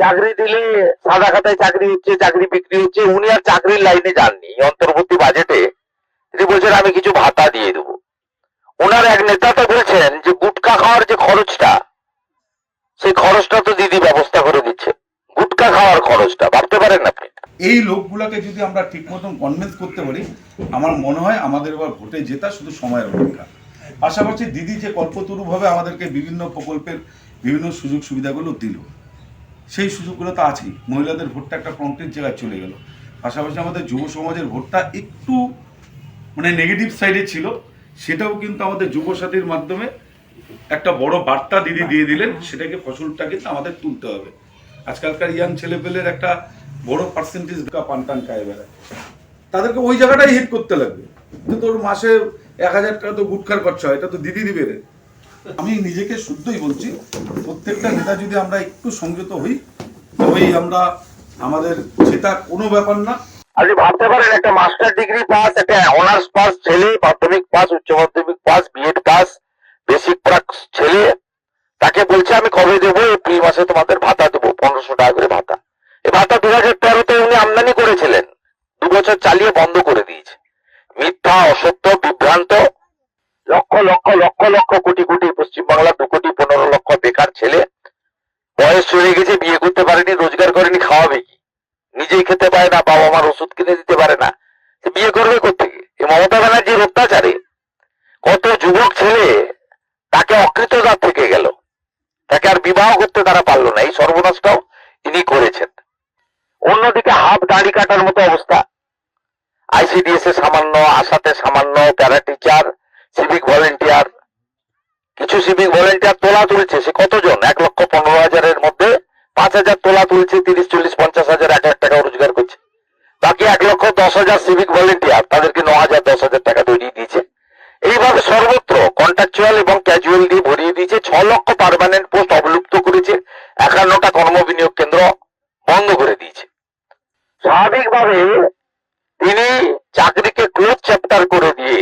চাকরি দিলে সাদা খাতায় চাকরি হচ্ছে, চাকরি বিক্রি হচ্ছে, উনি আর চাকরির লাইনে যাননি অন্তর্বর্তী বাজেটে। তিনি বলছেন, আমি কিছু ভাতা দিয়ে দেবো। ওনার এক নেতা তো বলছেন যে, গুটকা খাওয়ার যে খরচটা, সেই খরচটা তো দিদি ব্যবস্থা করে দিচ্ছে। গুটকা খাওয়ার খরচটা, ভাবতে পারেন আপনি? এই লোকগুলাকে যদি আমরা ঠিক মতন কনভিন্স করতে পারি, আমার মনে হয় আমাদের এবার ভোটে জেতা শুধু সময়ের অপেক্ষা। পাশাপাশি দিদি যে কল্পতরুভাবে আমাদেরকে বিভিন্ন প্রকল্পের বিভিন্ন সুযোগ সুবিধাগুলো দিল সেই সুযোগগুলো তো আছেই। মহিলাদের ভোটটা একটা ফ্রন্টের জায়গায় চলে গেল। পাশাপাশি আমাদের যুব সমাজের ভোটটা একটু মানে নেগেটিভ সাইডে ছিল। সেটাও কিন্তু আমাদের যুব সাথীর মাধ্যমে একটা বড় বার্তা দিদি দিয়ে দিলেন। সেটাকে ফসলটা কিন্তু আমাদের তুলতে হবে। আজকালকার ইয়াং ছেলেপেলের একটা বড় পার্সেন্টেজ পান টান খায় বেড়ায় তাদেরকে ওই জায়গাটাই হিট করতে লাগবে। তোর মাসে এক হাজার টাকা তো গুটখার খরচা হয়, এটা তো দিদি দিবে রে। আমি নিজেকে শুদ্ধই বলছি, প্রত্যেকটা নেতা যদি আমরা একটু সংযত হই, তবেই আমরা আমাদের সেটা কোনো ব্যাপার না। আপনি ভাবতে পারেন, একটা মাস্টার ডিগ্রি পাস একটা অনার্স পাস ছেলে মাধ্যমিক পাস উচ্চ মাধ্যমিক pass B Ed pass basic pass ছেলে, তাকে বলছে, আমি কবে দেবো? এপ্রিল মাসে তোমাদের ভাতা দেবো, পনেরোশো টাকা করে ভাতা। এই ভাতা দু হাজার তেরোতে উনি আমদানি করেছিলেন। দু বছর চালিয়ে বন্ধ করে দিয়েছে। মিথ্যা, অসত্য, বিভ্রান্ত লক্ষ লক্ষ লক্ষ লক্ষ কোটি কোটি পশ্চিমবাংলার দু কোটি পনেরো লক্ষ বেকার ছেলে। বয়স চলে গেছে, বিয়ে করতে পারেনি, রোজগার করেনি, খাওয়াবে কি? নিজেই খেতে পারে না বাবা মার ওষুধ কিনে দিতে পারে না। বিয়ে করবে কোথেকে এই মমতা ব্যানার্জির অত্যাচারে। কত যুবক ছেলে তাকে অকৃতদার থেকে গেল। তাকে আর বিবাহ করতে তারা পারল না। এই সর্বনাশটাও ইনি করেছেন। অন্যদিকে হাফ দাড়ি কাটার মতো অবস্থা। আইসিডিএস এ সামান্য, আশাতে সামান্য প্যারা টিচার সিভিক ভলেন্টিয়ার কিছু সিভিক ভলেন্টিয়ার তোলা তুলছে, সে কতজন? এক লক্ষ পনেরো হাজারের মধ্যে পাঁচ হাজার তোলা তুলছে, তিরিশ, চল্লিশ, পঞ্চাশ হাজার, এক লাখ টাকা রোজগার করছে। বাকি এক লক্ষ দশ হাজার সিভিক ভলেন্টিয়ার তাদেরকে ন হাজার, দশ হাজার টাকা তৈরি দিয়েছে। এইভাবে সর্বত্র কন্ট্রাকচুয়াল এবং ক্যাজুয়াল দিয়ে ভরিয়ে দিয়েছে, ছ লক্ষ পারমানেন্ট পোস্ট অবলুপ্ত করেছে, একান্নটা কর্মবিনিয়োগ কেন্দ্র বন্ধ করে দিয়েছে। স্বাভাবিকভাবে তিনি চাকরিকে ক্লোজ চ্যাপ্টার করে দিয়ে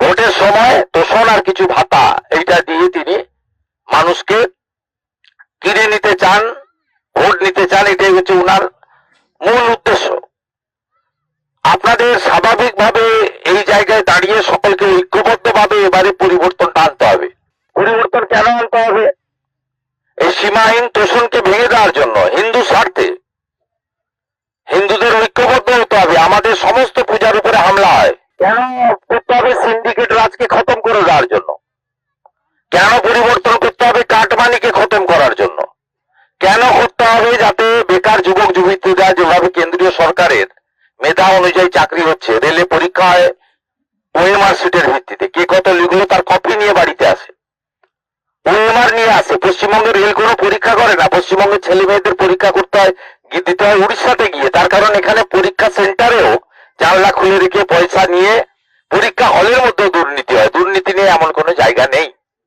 ভোটের সময় তোষণ আর কিছু ভাতা, এইটা দিয়ে তিনি মানুষকে কিনে নিতে চান, ভোট নিতে চান, এটাই হচ্ছে উনার মূল উদ্দেশ্য। আপনাদের স্বাভাবিকভাবে এই জায়গায় দাঁড়িয়ে সকলকে ঐক্যবদ্ধভাবে এবারে পরিবর্তনটা আনতে হবে। পরিবর্তন কেন আনতে হবে? এই সীমাহীন তোষণকে ভেঙে দেওয়ার জন্য, হিন্দু স্বার্থে। হিন্দুদের ঐক্যবদ্ধ হতে হবে, আমাদের সমস্ত পূজার উপরে হামলা হয়। কেন করতে হবে সিন্ডিকেট রাজকে খতম করে দেওয়ার জন্য? কেন পরিবর্তন করতে হবে কাটমানিকে খতম করার জন্য? কেন করতে হবে যাতে বেকার যুবক যুবতীরা যেভাবে কেন্দ্রীয় সরকারের মেধা অনুযায়ী চাকরি হচ্ছে, রেলে পরীক্ষা হয় ওএমআর সিটের ভিত্তিতে, কে কত লিখলো তার কপি নিয়ে বাড়িতে আসে। ওএমআর নিয়ে আসে পশ্চিমবঙ্গের রেল কোনো পরীক্ষা করে না, পশ্চিমবঙ্গের ছেলে মেয়েদের পরীক্ষা করতে হয় দিতে হয় উড়িষ্যাতে গিয়ে, তার কারণ এখানে পরীক্ষা সেন্টারেও জানলা খুলে রেখে পয়সা নিয়ে পরীক্ষা হলের মধ্যে দুর্নীতি হয়। দুর্নীতি নিয়ে এমন কোনো জায়গা নেই।